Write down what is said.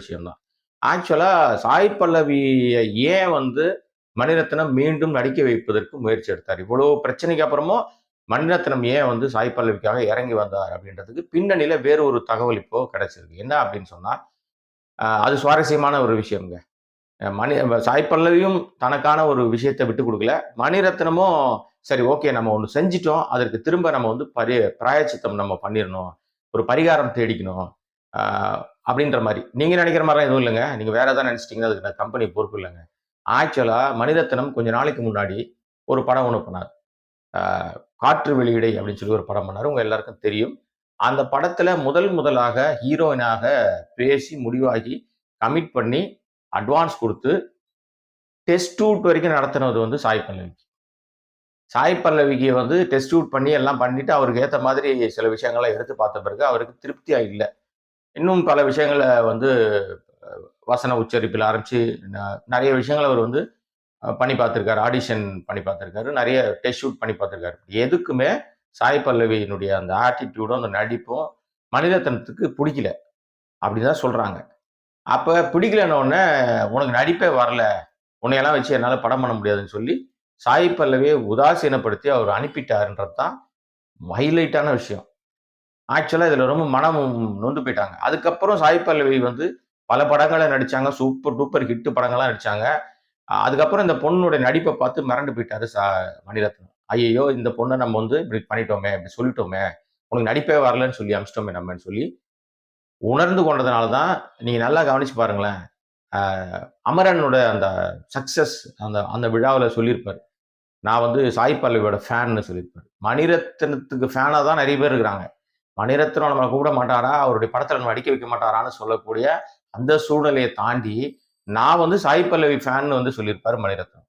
விஷயம்தான். ஆக்சுவலாக சாய் பல்லவியை ஏன் வந்து மணிரத்னம் மீண்டும் நடிக்க வைப்பதற்கு முயற்சி எடுத்தார்? இவ்வளோ பிரச்சனைக்கு அப்புறமும் மணிரத்னம் ஏன் வந்து சாய் பல்லவிக்காக இறங்கி வந்தார் அப்படின்றதுக்கு பின்னணியில் வேறு ஒரு தகவல் இப்போ கிடைச்சிருக்கு. என்ன அப்படின்னு சொன்னால் அது சுவாரஸ்யமான ஒரு விஷயம்ங்க. மணி சாய் பல்லவியும் தனக்கான ஒரு விஷயத்தை விட்டு கொடுக்கல. மணிரத்னமும் சரி ஓகே நம்ம ஒன்று செஞ்சிட்டோம். அதற்கு திரும்ப நம்ம வந்து பரி பிராயச்சித்தம் நம்ம பண்ணிடணும். ஒரு பரிகாரம் தேடிக்கணும். அப்படின்ற மாதிரி. நீங்கள் நினைக்கிற மாதிரிலாம் எதுவும் இல்லைங்க. நீங்கள் வேறு எதாவது நினச்சிட்டிங்கன்னா அதுக்கு கம்பெனி பொறுப்பு இல்லைங்க. ஆக்சுவலாக மணிரத்னம் கொஞ்சம் நாளைக்கு முன்னாடி ஒரு படம் ஒன்று பண்ணார். காற்று வெளியிடை அப்படின்னு சொல்லி ஒரு படம் பண்ணார். உங்கள் எல்லாருக்கும் தெரியும். அந்த படத்தில் முதல் முதலாக ஹீரோயினாக பேசி முடிவாகி கமிட் பண்ணி அட்வான்ஸ் கொடுத்து டெஸ்ட் ஷூட் வரைக்கும் நடத்தினது வந்து சாய் பல்லவிக்கு. சாய் பல்லவிக்கு வந்து டெஸ்ட் ஷூட் பண்ணி எல்லாம் பண்ணிவிட்டு அவருக்கு ஏற்ற மாதிரி சில விஷயங்களை எடுத்து பார்த்த பிறகு அவருக்கு திருப்தியாக இல்லை. இன்னும் பல விஷயங்களை வந்து வசன உச்சரிப்பில் ஆரம்பித்து ந- நிறைய விஷயங்களை அவர் வந்து பண்ணி பார்த்துருக்காரு. ஆடிஷன் பண்ணி பார்த்துருக்காரு. நிறைய டெஸ்ட் ஷூட் பண்ணி பார்த்துருக்காரு. எதுக்குமே சாய் பல்லவியினுடைய அந்த ஆட்டிடியூடும் அந்த நடிப்பும் மனிதத்தனத்துக்கு பிடிக்கல. அப்படின்னு தான் சொல்கிறாங்க அப்போ பிடிக்கலன்னொடனே உனக்கு நடிப்பே வரல. உன்னையெல்லாம் வச்சு என்னால் படம் பண்ண முடியாதுன்னு சொல்லி சாய் பல்லவியை உதாசீனப்படுத்தி அவர் அனுப்பிட்டாருன்றது தான் ஹைலைட்டான விஷயம். ஆக்சுவலாக இதில் ரொம்ப மனம் நொந்து போயிட்டாங்க. அதுக்கப்புறம் சாய் பல்லவி வந்து பல படங்களை நடித்தாங்க சூப்பர் டூப்பர் ஹிட்டு படங்கள்லாம் நடித்தாங்க அதுக்கப்புறம் இந்த பொண்ணுடைய நடிப்பை பார்த்து மிரண்டு போயிட்டாரு சா மணிரத்னம். ஐயோ இந்த பொண்ணை நம்ம வந்து இப்படி பண்ணிட்டோமே இப்படி சொல்லிட்டோமே. உனக்கு நடிப்பே வரலன்னு சொல்லி அமிச்சிட்டோமே நம்மன்னு சொல்லி உணர்ந்து கொண்டதுனால தான் நீங்கள் நல்லா கவனிச்சு பாருங்களேன். அமரனோட அந்த சக்ஸஸ் அந்த அந்த விழாவில் சொல்லியிருப்பார். நான் வந்து சாய் பல்லவியோட ஃபேன்னு சொல்லியிருப்பார். மணிரத்னத்துக்கு ஃபேனாக தான் நிறைய பேர் இருக்கிறாங்க. மணிரத்னம் நம்மளை கூப்பிட மாட்டாரா? அவருடைய படத்தில் நம்ம அடிக்க வைக்க மாட்டாரான்னு சொல்லக்கூடிய அந்த சூழ்நிலையை தாண்டி நான் வந்து சாய் பல்லவி ஃபேன் வந்து சொல்லியிருப்பாரு மணிரத்னம்.